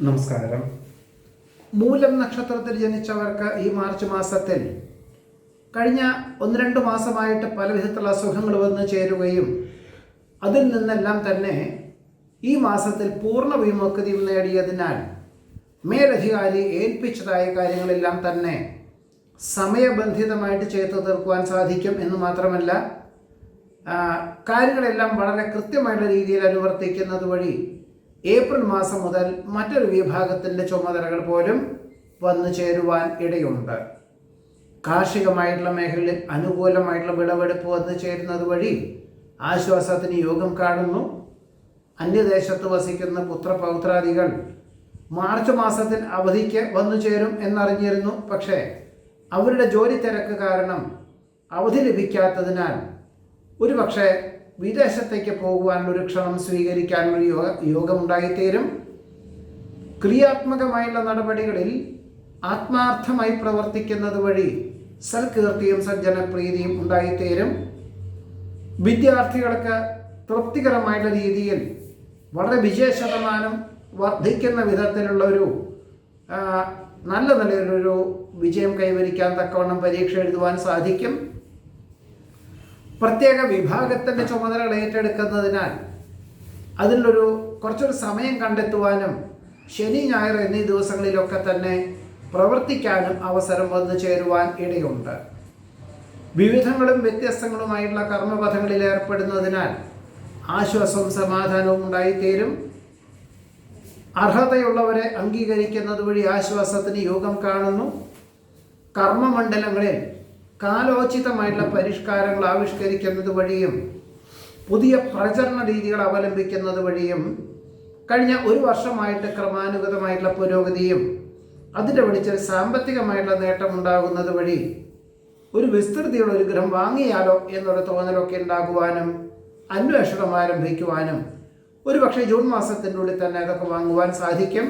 നമസ്കാരം. മൂലം നക്ഷത്രത്തിൽ ജനിച്ചവർക്ക് ഈ മാർച്ച് മാസത്തിൽ കഴിഞ്ഞ ഒന്ന് രണ്ട് മാസമായിട്ട് പല വിധത്തിലുള്ള അസുഖങ്ങൾ വന്ന് ചേരുകയും അതിൽ നിന്നെല്ലാം തന്നെ ഈ മാസത്തിൽ പൂർണ വിമുക്തിയും നേടിയതിനാൽ മേലധികാരി ഏൽപ്പിച്ചതായ കാര്യങ്ങളെല്ലാം തന്നെ സമയബന്ധിതമായിട്ട് ചെയ്തു തീർക്കുവാൻ സാധിക്കും എന്ന് മാത്രമല്ല കാര്യങ്ങളെല്ലാം വളരെ കൃത്യമായിട്ടുള്ള രീതിയിൽ അനുവർത്തിക്കുന്നത് വഴി ഏപ്രിൽ മാസം മുതൽ മറ്റൊരു വിഭാഗത്തിന്റെ ചുമതലകൾ പോലും വന്നു ചേരുവാൻ ഇടയുണ്ട്. കാർഷികമായിട്ടുള്ള മേഖലയിൽ അനുകൂലമായിട്ടുള്ള വിളവെടുപ്പ് വന്നു ചേരുന്നത് വഴി ആശ്വാസത്തിന് യോഗം കാണുന്നു. അന്യദേശത്ത് വസിക്കുന്ന പുത്രപൗത്രാദികൾ മാർച്ച് മാസത്തിൽ അവധിക്ക് വന്നു ചേരും എന്നറിഞ്ഞിരുന്നു. പക്ഷേ അവരുടെ ജോലി തിരക്ക് കാരണം അവധി ലഭിക്കാത്തതിനാൽ ഒരു പക്ഷേ വിദേശത്തേക്ക് പോകുവാനുള്ള ഒരു ക്ഷണം സ്വീകരിക്കാനുള്ള യോഗ യോഗമുണ്ടായിത്തീരും. ക്രിയാത്മകമായുള്ള നടപടികളിൽ ആത്മാർത്ഥമായി പ്രവർത്തിക്കുന്നത് വഴി സൽകീർത്തിയും സജ്ജനപ്രീതിയും ഉണ്ടായിത്തീരും. വിദ്യാർത്ഥികൾക്ക് തൃപ്തികരമായിട്ടുള്ള രീതിയിൽ വളരെ വിജയ ശതമാനം വർദ്ധിക്കുന്ന വിധത്തിലുള്ള ഒരു ആ, നല്ല നിലയിലൊരു വിജയം കൈവരിക്കാൻ തക്കവണ്ണം പരീക്ഷ എഴുതുവാൻ സാധിക്കും. പ്രത്യേക വിഭാഗത്തിന്റെ ചുമതലകൾ ഏറ്റെടുക്കുന്നതിനാൽ അതിലൊരു കുറച്ചൊരു സമയം കണ്ടെത്തുവാനും ശനി ഞായർ എന്നീ ദിവസങ്ങളിലൊക്കെ തന്നെ പ്രവർത്തിക്കാനും അവസരം വന്നു ചേരുവാൻ ഇടയുണ്ട്. വിവിധങ്ങളും വ്യത്യസ്തങ്ങളുമായിട്ടുള്ള കർമ്മപഥങ്ങളിൽ ഏർപ്പെടുന്നതിനാൽ ആശ്വാസവും സമാധാനവും ഉണ്ടായിത്തീരും. അർഹതയുള്ളവരെ അംഗീകരിക്കുന്നത് വഴി ആശ്വാസത്തിന് യോഗം കാണുന്നു. കർമ്മമണ്ഡലങ്ങളിൽ കാലോചിതമായിട്ടുള്ള പരിഷ്കാരങ്ങൾ ആവിഷ്കരിക്കുന്നത് വഴിയും പുതിയ പ്രചരണ രീതികൾ അവലംബിക്കുന്നത് വഴിയും കഴിഞ്ഞ ഒരു വർഷമായിട്ട് ക്രമാനുഗതമായിട്ടുള്ള പുരോഗതിയും അതിന്റെ വെളിച്ചൽ സാമ്പത്തികമായിട്ടുള്ള നേട്ടമുണ്ടാകുന്നത് വഴി ഒരു വിസ്തൃതിയുള്ള ഒരു ഗ്രഹം വാങ്ങിയാലോ എന്നുള്ള തോന്നലൊക്കെ ഉണ്ടാകുവാനും അന്വേഷണം ആരംഭിക്കുവാനും ഒരു പക്ഷേ ജൂൺ മാസത്തിന്റെ ഉള്ളിൽ തന്നെ അതൊക്കെ വാങ്ങുവാൻ സാധിക്കും.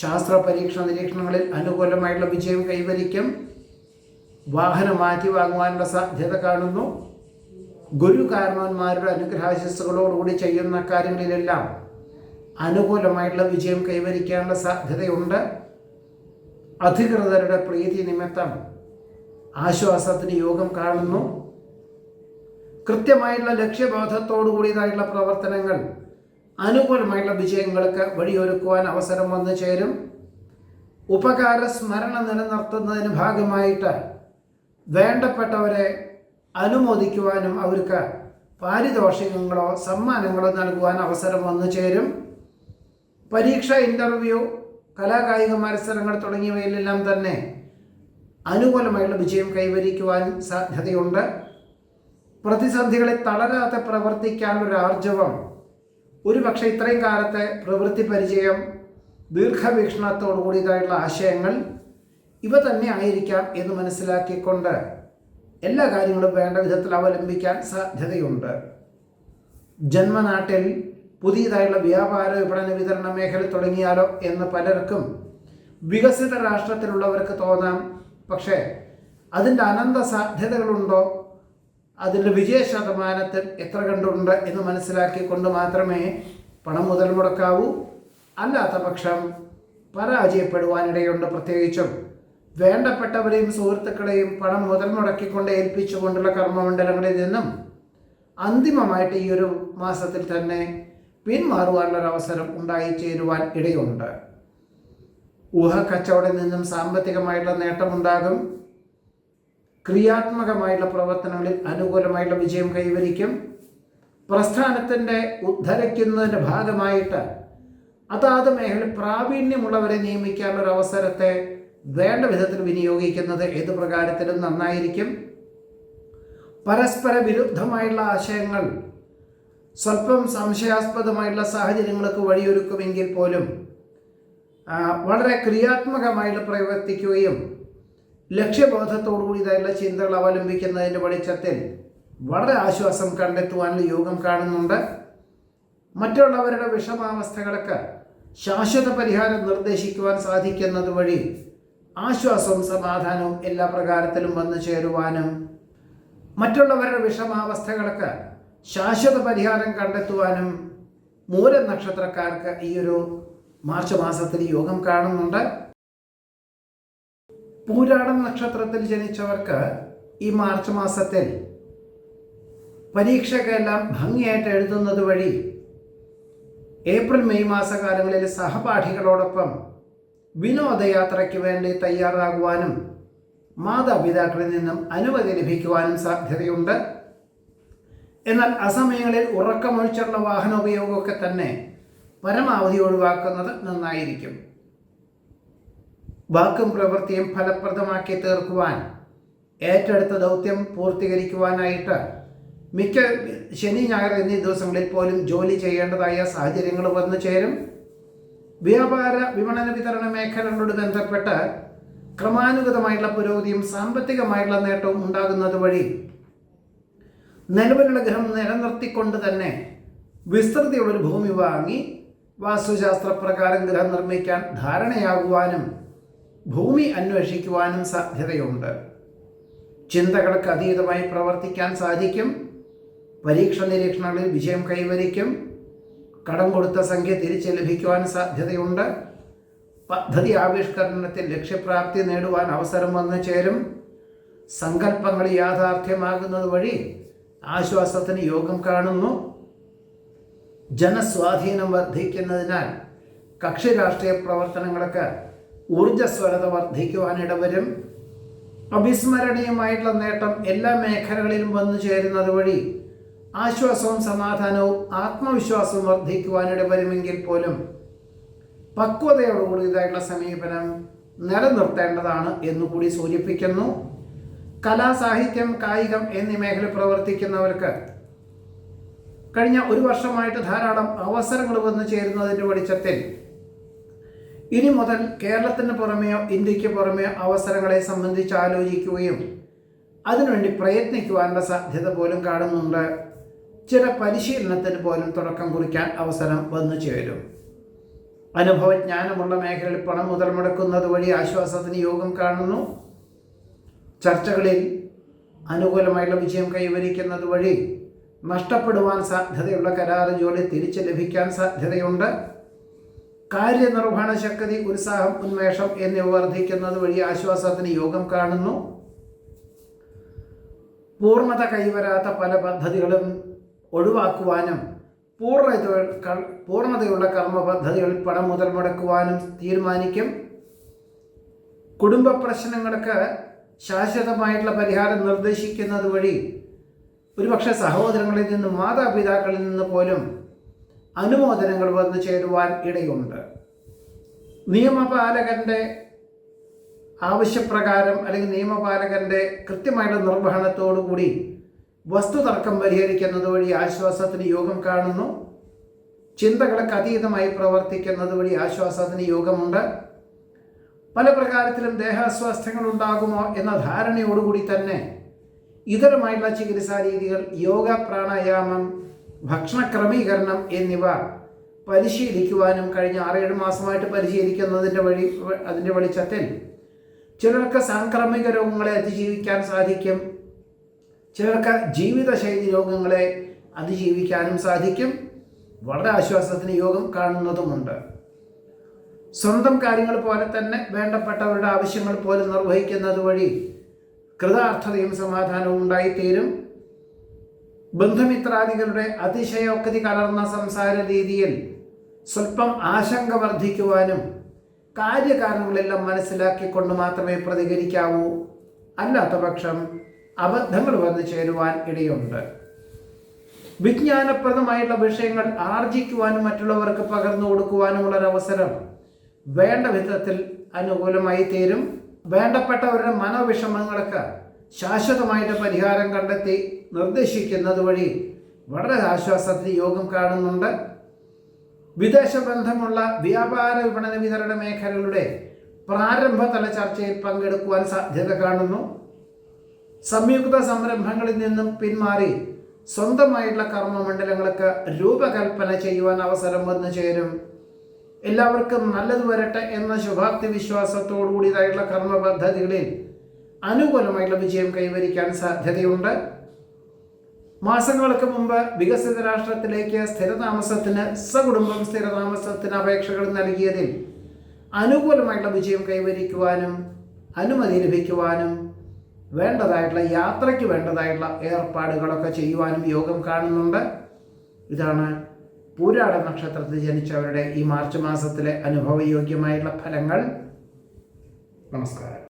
ശാസ്ത്ര പരീക്ഷണ നിരീക്ഷണങ്ങളിൽ അനുകൂലമായിട്ടുള്ള വിജയം കൈവരിക്കും. വാഹനം മാറ്റി വാങ്ങുവാനുള്ള സാധ്യത കാണുന്നു. ഗുരു കാരണവന്മാരുടെ അനുഗ്രഹാശിസ്സുകളോടുകൂടി ചെയ്യുന്ന കാര്യങ്ങളിലെല്ലാം അനുകൂലമായിട്ടുള്ള വിജയം കൈവരിക്കാനുള്ള സാധ്യതയുണ്ട്. അധികൃതരുടെ പ്രീതി നിമിത്തം ആശ്വാസത്തിന് യോഗം കാണുന്നു. കൃത്യമായിട്ടുള്ള ലക്ഷ്യബോധത്തോടു പ്രവർത്തനങ്ങൾ അനുകൂലമായിട്ടുള്ള വിജയങ്ങൾക്ക് വഴിയൊരുക്കുവാൻ അവസരം വന്നു ചേരും. ഉപകാര സ്മരണ നിലനിർത്തുന്നതിന് ഭാഗമായിട്ട് വേണ്ടപ്പെട്ടവരെ അനുമോദിക്കുവാനും അവർക്ക് പാരിതോഷികങ്ങളോ സമ്മാനങ്ങളോ നൽകുവാൻ അവസരം വന്നു ചേരും. പരീക്ഷ ഇന്റർവ്യൂ കലാകായിക മത്സരങ്ങൾ തുടങ്ങിയവയിലെല്ലാം തന്നെ അനുകൂലമായുള്ള വിജയം കൈവരിക്കുവാൻ സാധ്യതയുണ്ട്. പ്രതിസന്ധികളെ തളരാതെ പ്രവർത്തിക്കാനുള്ള ആർജവം. ഒരുപക്ഷെ ഇത്രയും കാലത്തെ പ്രവൃത്തി പരിചയം ദീർഘവീക്ഷണത്തോടു കൂടിയതായിട്ടുള്ള ആശയങ്ങൾ ഇവ തന്നെ ആയിരിക്കാം എന്ന് മനസ്സിലാക്കിക്കൊണ്ട് എല്ലാ കാര്യങ്ങളും വേണ്ട വിധത്തിൽ അവലംബിക്കാൻ സാധ്യതയുണ്ട്. ജന്മനാട്ടിൽ പുതിയതായുള്ള വ്യാപാര വിപണന വിതരണ മേഖല തുടങ്ങിയാലോ എന്ന് പലർക്കും വികസിത രാഷ്ട്രത്തിലുള്ളവർക്ക് തോന്നാം. പക്ഷേ അതിന്റെ അനന്ത സാധ്യതകളുണ്ടോ? അതിന്റെ വിജയ ശതമാനത്തിൽ എത്ര കണ്ടുണ്ട് എന്ന് മനസ്സിലാക്കിക്കൊണ്ട് മാത്രമേ പണം മുതൽ മുടക്കാവൂ. അല്ലാത്ത പക്ഷം പരാജയപ്പെടുവാനിടയുണ്ട് പ്രത്യേകിച്ചും. വേണ്ടപ്പെട്ടവരെയും സുഹൃത്തുക്കളെയും പണം മുതൽ മുടക്കിക്കൊണ്ട് ഏൽപ്പിച്ചുകൊണ്ടുള്ള കർമ്മമണ്ഡലങ്ങളിൽ നിന്നും അന്തിമമായിട്ട് ഈ ഒരു മാസത്തിൽ തന്നെ പിന്മാറുവാനുള്ള ഒരു അവസരം ഇടയുണ്ട്. ഇടയുണ്ട് കച്ചവടം നിന്നും സാമ്പത്തികമായിട്ടുള്ള നേട്ടമുണ്ടാകും. ക്രിയാത്മകമായിട്ടുള്ള പ്രവർത്തനങ്ങളിൽ അനുകൂലമായിട്ടുള്ള വിജയം കൈവരിക്കും. പ്രസ്ഥാനത്തിന്റെ ഉദ്ധരിക്കുന്നതിന്റെ ഭാഗമായിട്ട് അതാത് മേഖല പ്രാവീണ്യമുള്ളവരെ നിയമിക്കാനുള്ള അവസരത്തെ വേണ്ട വിധത്തിൽ വിനിയോഗിക്കുന്നത് ഏത് പ്രകാരത്തിലും നന്നായിരിക്കും. പരസ്പര വിരുദ്ധമായുള്ള ആശയങ്ങൾ സ്വല്പം സംശയാസ്പദമായുള്ള സാഹചര്യങ്ങൾക്ക് വഴിയൊരുക്കുമെങ്കിൽ പോലും വളരെ ക്രിയാത്മകമായിട്ട് പ്രവർത്തിക്കുകയും ലക്ഷ്യബോധത്തോടുകൂടി ഇതായുള്ള ചിന്തകൾ അവലംബിക്കുന്നതിന്റെ വെളിച്ചത്തിൽ വളരെ ആശ്വാസം കണ്ടെത്തുവാനുള്ള യോഗം കാണുന്നുണ്ട്. മറ്റുള്ളവരുടെ വിഷമാവസ്ഥകൾക്ക് ശാശ്വത പരിഹാരം നിർദ്ദേശിക്കുവാൻ സാധിക്കുന്നത് വഴി ആശ്വാസവും സമാധാനവും എല്ലാ പ്രകാരത്തിലും വന്നു ചേരുവാനും മറ്റുള്ളവരുടെ വിഷമാവസ്ഥകൾക്ക് ശാശ്വത പരിഹാരം കണ്ടെത്തുവാനും മൂല നക്ഷത്രക്കാർക്ക് ഈ ഒരു മാർച്ച് മാസത്തിൽ യോഗം കാണുന്നുണ്ട്. പൂരാട നക്ഷത്രത്തിൽ ജനിച്ചവർക്ക് ഈ മാർച്ച് മാസത്തിൽ പരീക്ഷകളെല്ലാം ഭംഗിയായിട്ട് എഴുതുന്നത് വഴി ഏപ്രിൽ മെയ് മാസകാലങ്ങളിൽ സഹപാഠികളോടൊപ്പം വിനോദയാത്രയ്ക്ക് വേണ്ടി തയ്യാറാകുവാനും മാതാപിതാക്കളിൽ നിന്നും അനുമതി ലഭിക്കുവാനും സാധ്യതയുണ്ട്. എന്നാൽ അസമയങ്ങളിൽ ഉറക്കമൊഴിച്ചുള്ള വാഹന ഉപയോഗമൊക്കെ തന്നെ പരമാവധി ഒഴിവാക്കുന്നത് നന്നായിരിക്കും. വാക്കും പ്രവൃത്തിയും ഫലപ്രദമാക്കി തീർക്കുവാൻ ഏറ്റെടുത്ത ദൗത്യം പൂർത്തീകരിക്കുവാനായിട്ട് മിക്ക ശനി ഞായർ എന്നീ ദിവസങ്ങളിൽ പോലും ജോലി ചെയ്യേണ്ടതായ സാഹചര്യങ്ങൾ വന്നു ചേരും. വ്യാപാര വിപണന വിതരണ മേഖലകളോട് ബന്ധപ്പെട്ട് ക്രമാനുഗതമായിട്ടുള്ള പുരോഗതിയും സാമ്പത്തികമായിട്ടുള്ള നേട്ടവും ഉണ്ടാകുന്നത് വഴി നിലവിലുള്ള ഗ്രഹം നിലനിർത്തിക്കൊണ്ട് തന്നെ വിസ്തൃതിയുള്ളൊരു ഭൂമി വാങ്ങി വാസ്തുശാസ്ത്ര പ്രകാരം ഗ്രഹം നിർമ്മിക്കാൻ ധാരണയാകുവാനും ഭൂമി അന്വേഷിക്കുവാനും സാധ്യതയുണ്ട്. ചിന്തകൾക്ക് അതീതമായി പ്രവർത്തിക്കാൻ സാധിക്കും. പരീക്ഷ നിരീക്ഷണങ്ങളിൽ വിജയം കൈവരിക്കും. കടം കൊടുത്ത സംഖ്യ തിരിച്ച് ലഭിക്കുവാൻ സാധ്യതയുണ്ട്. പദ്ധതി ആവിഷ്കരണത്തിൽ ലക്ഷ്യപ്രാപ്തി നേടുവാൻ അവസരം വന്നു ചേരും. സങ്കല്പങ്ങൾ യാഥാർത്ഥ്യമാകുന്നത് വഴി ആശ്വാസത്തിന് യോഗം കാണുന്നു. ജനസ്വാധീനം വർദ്ധിക്കുന്നതിനാൽ കക്ഷി രാഷ്ട്രീയ പ്രവർത്തനങ്ങൾക്ക് ഊർജസ്വലത വർദ്ധിക്കുവാനിടവരും അവിസ്മരണീയമായിട്ടുള്ള നേട്ടം എല്ലാ മേഖലകളിലും വന്നു ചേരുന്നത് വഴി ആശ്വാസവും സമാധാനവും ആത്മവിശ്വാസവും വർദ്ധിക്കുവാനിട വരുമെങ്കിൽ പോലും പക്വതയോടുകൂടിയതായിട്ടുള്ള സമീപനം നിലനിർത്തേണ്ടതാണ് എന്നുകൂടി സൂചിപ്പിക്കുന്നു. കലാ സാഹിത്യം കായികം എന്നീ മേഖല പ്രവർത്തിക്കുന്നവർക്ക് കഴിഞ്ഞ ഒരു വർഷമായിട്ട് ധാരാളം അവസരങ്ങൾ വന്നു ചേരുന്നതിന്റെ വെളിച്ചത്തിൽ ഇനി മുതൽ കേരളത്തിന് പുറമെയോ ഇന്ത്യയ്ക്ക് പുറമെയോ അവസരങ്ങളെ സംബന്ധിച്ച് ആലോചിക്കുകയും അതിനുവേണ്ടി പ്രയത്നിക്കുവാനുള്ള സാധ്യത പോലും കാണുന്നുണ്ട്. ചില പരിശീലനത്തിന് പോലും തുടക്കം കുറിക്കാൻ അവസരം വന്നു ചേരും. അനുഭവജ്ഞാനമുള്ള മേഖലയിൽ പണം മുതൽ മുടക്കുന്നത് വഴി ആശ്വാസത്തിന് യോഗം കാണുന്നു. ചർച്ചകളിൽ അനുകൂലമായുള്ള വിജയം കൈവരിക്കുന്നത് വഴി നഷ്ടപ്പെടുവാൻ സാധ്യതയുള്ള കരാറ് ജോലി തിരിച്ചു ലഭിക്കാൻ സാധ്യതയുണ്ട്. കാര്യനിർവഹണ ശക്തി ഉത്സാഹം ഉന്മേഷം എന്നിവ വർദ്ധിക്കുന്നത് വഴി ആശ്വാസത്തിന് യോഗം കാണുന്നു. പൂർണത കൈവരാത്ത പല പദ്ധതികളും ഒഴിവാക്കുവാനും പൂർണത പൂർണതയുള്ള കർമ്മ പദ്ധതികളിൽ പണം മുതൽ മുടക്കുവാനും തീരുമാനിക്കും. കുടുംബ പ്രശ്നങ്ങൾക്ക് ശാശ്വതമായിട്ടുള്ള പരിഹാരം നിർദ്ദേശിക്കുന്നത് വഴി ഒരുപക്ഷെ സഹോദരങ്ങളിൽ നിന്നും മാതാപിതാക്കളിൽ നിന്ന് പോലും അനുമോദനങ്ങൾ വന്നു ചേരുവാൻ ഇടയുണ്ട്. നിയമപാലകന്റെ ആവശ്യപ്രകാരം അല്ലെങ്കിൽ നിയമപാലകന്റെ കൃത്യമായിട്ടുള്ള നിർവഹണത്തോടു കൂടി വസ്തുതർക്കം പരിഹരിക്കുന്നത് വഴി ആശ്വാസത്തിന് യോഗം കാണുന്നു. ചിന്തകൾക്ക് അതീതമായി പ്രവർത്തിക്കുന്നത് വഴി ആശ്വാസത്തിന് യോഗമുണ്ട്. പല പ്രകാരത്തിലും ദേഹാസ്വാസ്ഥ്യങ്ങൾ ഉണ്ടാകുമോ എന്ന ധാരണയോടുകൂടി തന്നെ ഇതരമായിട്ടുള്ള ചികിത്സാ രീതികൾ യോഗ പ്രാണായാമം ഭക്ഷണ ക്രമീകരണം എന്നിവ പരിശീലിക്കുവാനും കഴിഞ്ഞ ആറേഴ് മാസമായിട്ട് പരിശീലിക്കുന്നതിന്റെ വഴി അതിന്റെ വെളിച്ചത്തിൽ ചിലർക്ക് സാംക്രമിക രോഗങ്ങളെ അതിജീവിക്കാൻ സാധിക്കും. ചിലർക്ക് ജീവിതശൈലി രോഗങ്ങളെ അതിജീവിക്കാനും സാധിക്കും. വളരെ ആശ്വാസത്തിന് യോഗം കാണുന്നതുമുണ്ട്. സ്വന്തം കാര്യങ്ങൾ പോലെ തന്നെ വേണ്ടപ്പെട്ടവരുടെ ആവശ്യങ്ങൾ പോലും നിർവഹിക്കുന്നത് വഴി കൃതാർത്ഥതയും സമാധാനവും ഉണ്ടായിത്തീരും. ബന്ധുമിത്രാദികളുടെ അതിശയോക്തി കലർന്ന സംസാര രീതിയിൽ സ്വല്പം ആശങ്ക വർദ്ധിക്കുവാനും കാര്യകാരണങ്ങളെല്ലാം മനസ്സിലാക്കിക്കൊണ്ട് മാത്രമേ പ്രതികരിക്കാവൂ. അല്ലാത്ത പക്ഷം അബദ്ധങ്ങൾ വന്നു ചേരുവാൻ ഇടയുണ്ട്. വിജ്ഞാനപ്രദമായുള്ള വിഷയങ്ങൾ ആർജിക്കുവാനും മറ്റുള്ളവർക്ക് പകർന്നു കൊടുക്കുവാനുമുള്ള അവസരം വേണ്ട വിധത്തിൽ അനുകൂലമായി തീരും. വേണ്ടപ്പെട്ടവരുടെ മനോവിഷമങ്ങൾക്ക് ശാശ്വതമായിട്ട് പരിഹാരം കണ്ടെത്തി നിർദ്ദേശിക്കുന്നത് വഴി വളരെ ആശ്വാസത്തിന് യോഗം കാണുന്നുണ്ട്. വിദേശ ബന്ധമുള്ള വ്യാപാര വിപണന വിതരണ മേഖലകളുടെ പ്രാരംഭതല ചർച്ചയിൽ പങ്കെടുക്കുവാൻ സാധ്യത കാണുന്നു. സംയുക്ത സംരംഭങ്ങളിൽ നിന്നും പിന്മാറി സ്വന്തമായിട്ടുള്ള കർമ്മമണ്ഡലങ്ങൾക്ക് രൂപകൽപ്പന ചെയ്യുവാൻ അവസരം വന്നു ചേരും. എല്ലാവർക്കും നല്ലത് വരട്ടെ എന്ന ശുഭാപ്തി വിശ്വാസത്തോടുകൂടിയതായിട്ടുള്ള കർമ്മ പദ്ധതികളിൽ അനുകൂലമായിട്ടുള്ള വിജയം കൈവരിക്കാൻ സാധ്യതയുണ്ട്. മാസങ്ങൾക്ക് മുമ്പ് വികസിത രാഷ്ട്രത്തിലേക്ക് സ്ഥിരതാമസത്തിന് സകുടുംബം സ്ഥിരതാമസത്തിന് അപേക്ഷകൾ നൽകിയതിൽ അനുകൂലമായിട്ടുള്ള വിജയം കൈവരിക്കുവാനും അനുമതി ലഭിക്കുവാനും വേണ്ടതായിട്ടുള്ള യാത്രയ്ക്ക് വേണ്ടതായിട്ടുള്ള ഏർപ്പാടുകളൊക്കെ ചെയ്യുവാനും യോഗം കാണുന്നുണ്ട്. ഇതാണ് പൂരാട നക്ഷത്രത്തിൽ ജനിച്ചവരുടെ ഈ മാർച്ച് മാസത്തിലെ അനുഭവയോഗ്യമായിട്ടുള്ള ഫലങ്ങൾ. നമസ്കാരം.